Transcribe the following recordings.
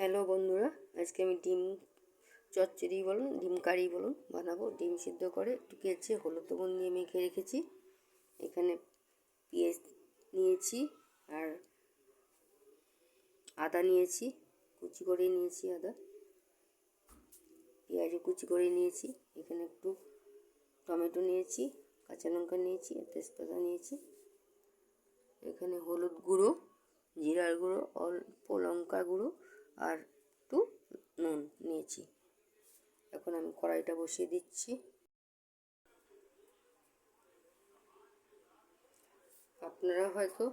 Hello বন্ধুরা, আজকে আমি ডিম চচ্চড়ি বলুন, ডিম কারি বলুন বানাবো। ডিম সিদ্ধ করে একটু কেচে হলুদ লবণ দিয়ে মেখে রেখেছি। এখানে পেঁয়াজ নিয়েছি আর আদা নিয়েছি, কুচি করে নিয়েছি আদা। পেঁয়াজও কুচি করে নিয়েছি, এখানে একটু টমেটো নিয়েছি, কাঁচা লঙ্কা নিয়েছি, আর তেজপাতা নিয়েছি। এখানে হলুদ গুঁড়ো, জিরার গুঁড়ো, অল্প লঙ্কা গুঁড়ো আর একটু নুন নিয়েছি। এখন আমি কড়াইটা বসিয়ে দিচ্ছি। আপনারা হয়তো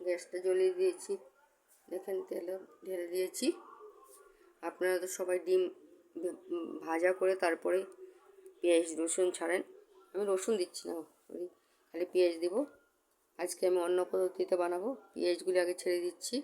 গ্যাসটা জ্বলিয়ে দিয়েছি। দেখেন তেল ঢেলে দিয়েছি। আপনারা তো সবাই ডিম ভাজা করে তারপরে পেঁয়াজ রসুন ছাড়েন। আমি রসুন দিচ্ছি না খালি পেঁয়াজ দেবো। আজকে আমি অন্য পদ্ধতিতে বানাবো। পেঁয়াজগুলি আগে ছেড়ে দিচ্ছি।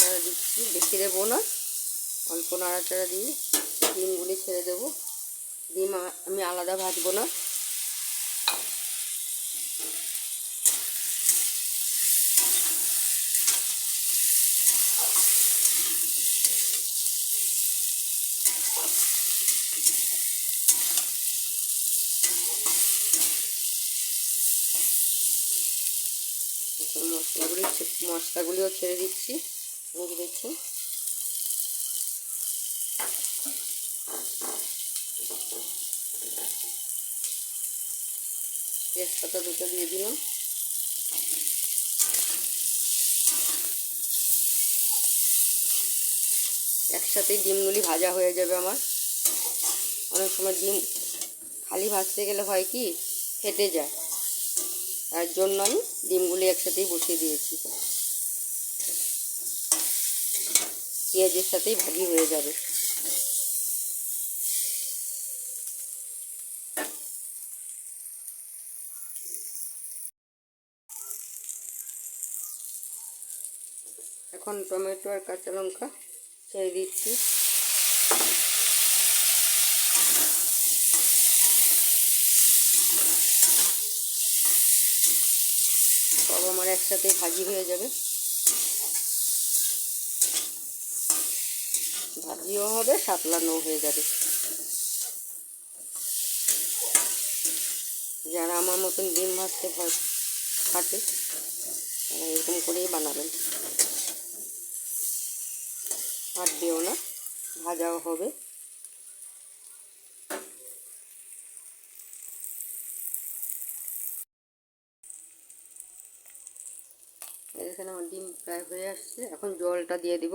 নাড়াচাড়া দিচ্ছি, বেশি দেবো না। অল্প নাড়াচাড়া দিয়ে ডিমগুলি ছেড়ে দেবো। ডিম আমি আলাদা ভাজবো না। মশলাগুলি মশলাগুলিও ছেড়ে দিচ্ছি। দেখছি তেজপাতা দুটো দিয়ে দিলাম। একসাথেই ডিমগুলি ভাজা হয়ে যাবে আমার। অনেক সময় ডিম খালি ভাজতে গেলে হয় কি, ফেটে যায়। তার জন্য আমি ডিমগুলি একসাথেই বসিয়ে দিয়েছি। পেঁয়াজের সাথেই ভাজি হয়ে যাবে। এখন টমেটো আর কাঁচা লঙ্কা ছেড়ে দিচ্ছি। সব আমার একসাথে ভাজি হয়ে যাবে। ভাজিও হবে সাতলানো হয়ে যাবে। যারা আমার মতন ডিম ভাজতে ভয় খাটে, তারা এরকম করেই বানাবেন। ফাটবেও না, ভাজাও হবে। এখানে আমার ডিম প্রায় হয়ে আসছে। এখন জলটা দিয়ে দিব।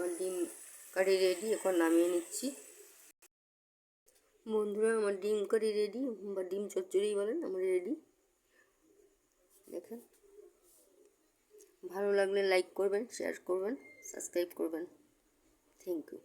আমার ডিম কারি রেডি এখন নামিয়ে নিচ্ছি। বন্ধুরা, আমার ডিম কারি রেডি বা ডিম চচ্চড়ি বলেন, আমার রেডি দেখেন, ভালো লাগলে লাইক করবেন শেয়ার করবেন সাবস্ক্রাইব করবেন। Thank you